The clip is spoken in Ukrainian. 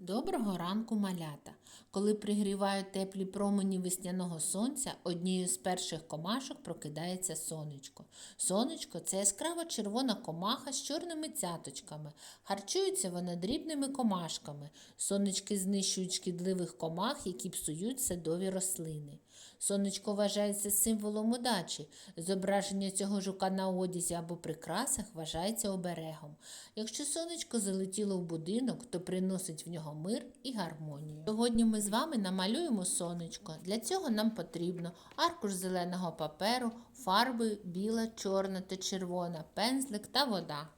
Доброго ранку, малята! Коли пригрівають теплі промені весняного сонця, однією з перших комашок прокидається сонечко. Сонечко це яскрава червона комаха з чорними цяточками. Харчується вона дрібними комашками. Сонечки знищують шкідливих комах, які псують садові рослини. Сонечко вважається символом удачі. Зображення цього жука на одязі або прикрасах вважається оберегом. Якщо сонечко залетіло в будинок, то приносить в нього мир і гармонію. Сьогодні ми з вами намалюємо сонечко. Для цього нам потрібно аркуш зеленого паперу, фарби біла, чорна та червона, пензлик та вода.